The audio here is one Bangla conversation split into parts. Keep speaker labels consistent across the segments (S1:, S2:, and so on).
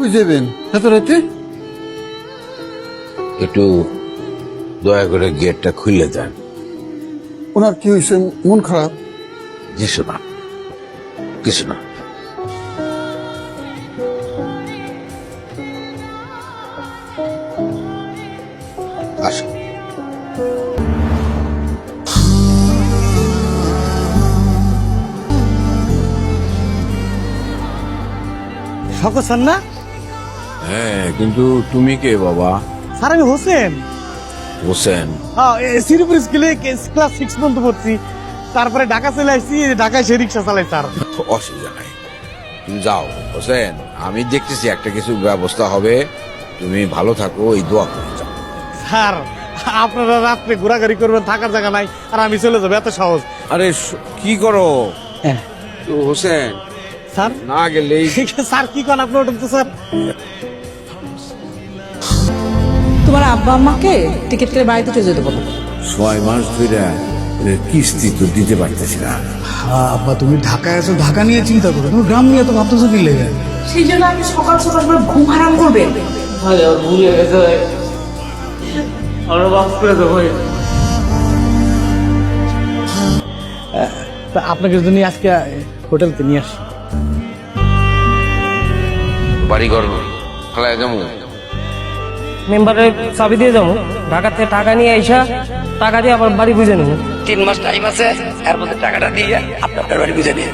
S1: কই যাবেন এত রাতে
S2: একটু দয়া করে গেটটা খুলে দেন।
S1: ওনার কি হয়েছে মন খারাপ?
S2: কিছু না। কিছু না। আসো
S3: শকত স্যার না?
S2: হ্যাঁ কিন্তু তুমি কে বাবা?
S3: স্যার আমি হোসেন।
S2: হোসেন?
S3: হ্যাঁ শ্রীপুর স্কুলে ক্লাস সিক্স পর্যন্ত পড়ছি। তারপরে ঢাকা চলে আসছি ঢাকায় সে রিক্সা চালাই স্যার।
S2: অসুবিধা নাই। তুমি যাও হোসেন। আমি দেখতেছি একটা কিছু ব্যবস্থা হবে। তুমি ভালো থাকো এই দোয়া করে যাও।
S3: স্যার আপনারা রাত্রে ঘোরাঘুরি করবেন থাকার জায়গা নাই আর আমি চলে যাব এত সহজ।
S2: আরে কি করো?
S3: হ্যাঁ।
S2: তো হোসেন
S3: স্যার?
S2: না গেলেই।
S3: স্যার কি করেন আপনি ওঠেন তো স্যার?
S4: তোমার আব্বা আম্মাকে টিকিট করে বাড়িতে চলে যেতে বলো।
S2: ছয় মাস ধরে কিস্তি তো দিতে পারতেছি না।
S5: হ্যাঁ, আব্বা তুমি ঢাকায় আছো ঢাকা নিয়ে চিন্তা করো তুমি গ্রাম নিয়ে তো ভাবতেছো কি লেগে?
S4: সেই জন্য আপনি সকাল সকাল করে ঘুম হারাম করবেন
S3: তা আপনাকে জন্য আজকে হোটেলতে নিয়ে আসি।
S2: বাড়ি ঘর খেলায় যাব।
S6: মেম্বারের চাবি দিয়ে যাব। ঢাকা থেকে টাকা নিয়ে আইসা টাকা দিয়ে আবার বাড়ি বুঝে নেব।
S7: তিন মাস টাইম আছে এর মধ্যে টাকাটা দিয়ে আপনি আপনার বাড়ি বুঝে নিয়ে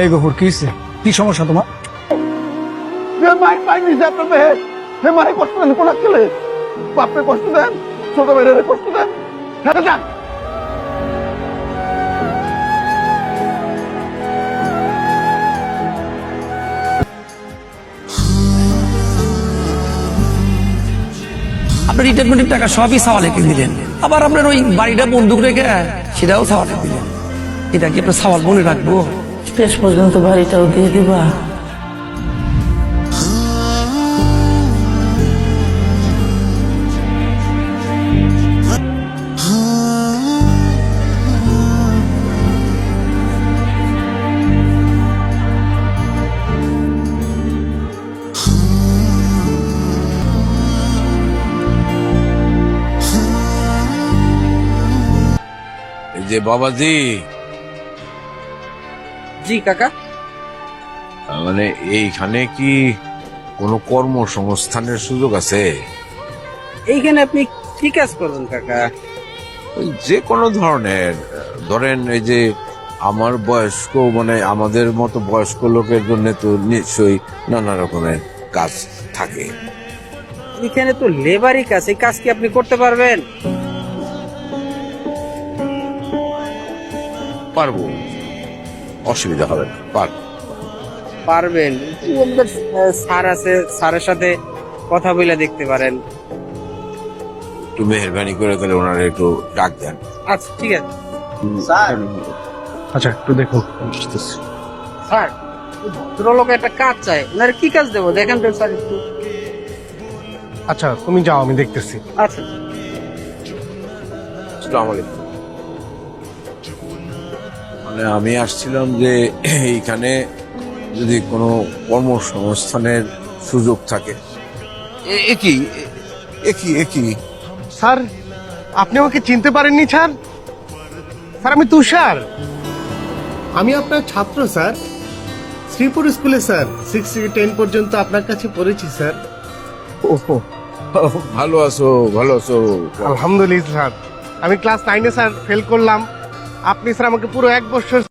S5: এই গফুর কি কি সমস্যা তোমার?
S1: মাই মাই নিজে আপনার মেয়ে। মাই কষ্ট কোন ছেলে বাপরে কষ্ট দেন। ছোট মেয়েরে কষ্ট দেন। যান।
S7: আপনার রিটায়ারমেন্টের টাকা সবই সাওয়ালেকে দিলেন। আবার আপনার ওই বাড়িটা বন্দুক রেখে সেটাও দিলেন। এটা কি আপনার সাওয়াল মনে রাখব?
S8: শেষ পর্যন্ত বাড়িটাও দিয়ে দিবা।
S2: যে বাবাজি।
S7: জি কাকা।
S2: মানে এইখানে কি কোনো কর্মসংস্থানের সুযোগ আছে?
S7: এইখানে আপনি কি কাজ করবেন কাকা?
S2: ওই যে কোনো ধরনের ধরেন এই যে আমার বয়স্ক মানে আমাদের মতো বয়স্ক লোকের জন্য তো নিশ্চয়ই নানা রকমের কাজ থাকে।
S7: এখানে তো লেবারই কাজ এই কাজ কি আপনি করতে পারবেন?
S2: পারব। অসুবিধা হবে না পারব।
S7: পারবেন। স্যার আছে স্যারের সাথে কথা বলে দেখতে পারেন।
S2: একটু মেহরবানি করে তাহলে ওনারা একটু ডাক দেন।
S7: আচ্ছা ঠিক আছে।
S5: আচ্ছা একটু দেখো।
S7: স্যার ভদ্রলোক একটা কাজ চাই। ওনার কি কাজ দেবো? দেখেন তো স্যার একটু।
S3: আচ্ছা তুমি যাও আমি দেখতেছি।
S7: আচ্ছা।
S2: আসসালামু আলাইকুম। মানে আমি আসছিলাম যে এইখানে যদি কোনো কর্মসংস্থানের সুযোগ থাকে। এ- একই একই এ- এ কি এ কি?
S3: স্যার আপনি আমাকে চিনতে পারেননি স্যার? স্যার আমি তুষার। আমি আপনার ছাত্র স্যার। শ্রীপুর স্কুলে স্যার। সিক্স থেকে টেন পর্যন্ত আপনার কাছে পড়েছি স্যার।
S2: ওহো, ভালো আছো ভালো আছো।
S3: আলহামদুলিল্লাহ স্যার। আমি ক্লাস নাইনে স্যার ফেল করলাম। আপনি স্যার আমাকে পুরো এক বছর